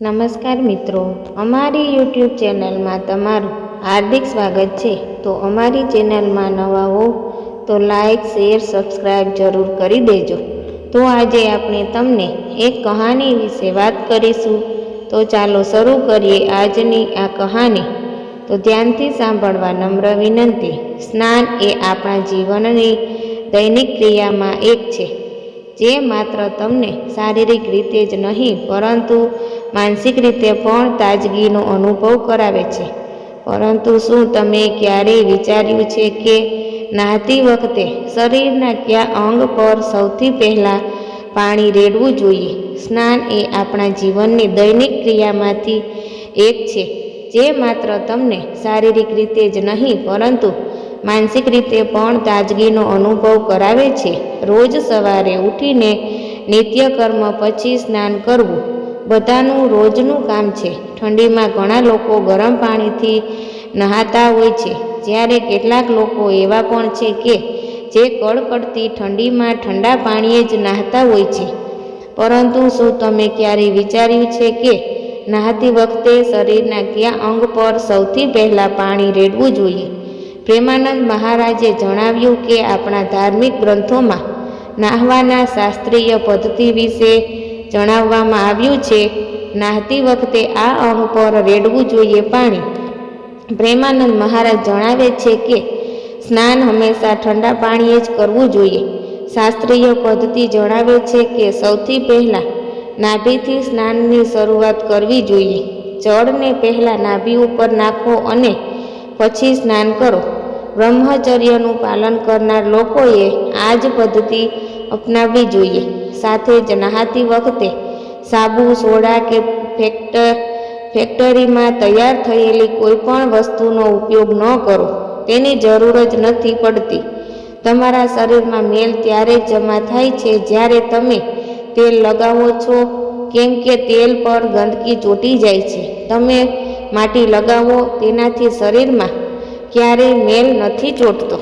નમસ્કાર મિત્રો, અમારી યુટ્યુબ ચેનલમાં તમારું હાર્દિક સ્વાગત છે. તો અમારી ચેનલમાં નવા હો, તો લાઈક, શેર સબસ્ક્રાઈબ જરૂર કરી દેજો. તો આજે આપણે તમને એક કહાની વિશે વાત કરીશું. તો ચાલો શરૂ કરીએ આજની આ કહાની. તો ધ્યાનથી સાંભળવા નમ્ર વિનંતી. સ્નાન એ આપણા જીવનની દૈનિક ક્રિયામાં એક છે. જે માત્ર તમને શારીરિક રીતે જ નહીં, પરંતુ માનસિક રીતે પણ તાજગીનો અનુભવ કરાવે છે. પરંતુ શું તમે ક્યારેય વિચાર્યું છે કે નાહતી વખતે શરીરના કયા અંગ પર સૌથી પહેલાં પાણી રેડવું જોઈએ? સ્નાન એ આપણા જીવનની દૈનિક ક્રિયામાંથી એક છે, જે માત્ર તમને શારીરિક રીતે જ નહીં, પરંતુ માનસિક રીતે પણ તાજગીનો અનુભવ કરાવે છે. રોજ સવારે ઉઠીને નિત્યકર્મ પછી સ્નાન કરવું. બધાનું રોજનું કામ છે. ઠંડીમાં ઘણા લોકો ગરમ પાણીથી નહાતા હોય છે. જ્યારે કેટલાક લોકો એવા પણ છે કે, જે કડકડતી ઠંડીમાં ઠંડા પાણીએ જ નહાતા હોય છે. પરંતુ શું તમે ક્યારેય વિચાર્યું છે કે, નહાતી વખતે શરીરના કયા અંગ પર સૌથી પહેલાં પાણી રેડવું જોઈએ? પ્રેમાનંદ મહારાજે જણાવ્યું કે, આપણા ધાર્મિક ગ્રંથોમાં નાહવાના શાસ્ત્રીય પદ્ધતિ વિશે જણાવવામાં આવ્યું છે, નાહતી વખતે આ અંગ પર રેડવું જોઈએ પાણી. પ્રેમાનંદ મહારાજ જણાવે છે કે, સ્નાન હંમેશા ઠંડા પાણીએ જ કરવું જોઈએ. શાસ્ત્રીય પદ્ધતિ જણાવે છે કે, સૌથી પહેલાં નાભીથી સ્નાનની શરૂઆત કરવી જોઈએ. જળને પહેલાં નાભી ઉપર નાખો અને પછી સ્નાન કરો. બ્રહ્મચર્યનું પાલન કરનાર લોકોએ આ જ પદ્ધતિ અપનાવવી જોઈએ. સાથે જ નહાતી વખતે સાબુ, સોડા કે ફેક્ટર, ફેક્ટરીમાં તૈયાર થયેલી કોઈ પણ વસ્તુનો ઉપયોગ ન કરો. તેની જરૂર જ નથી પડતી. તમારા શરીરમાં મેલ ત્યારે જ જમા થાય છે જ્યારે તમે તેલ લગાવો છો, કેમ કે તેલ પર ગંદકી ચોટી જાય છે. તમે માટી લગાવો તેનાથી શરીરમાં ક્યારેય મેલ નથી ચોટતો.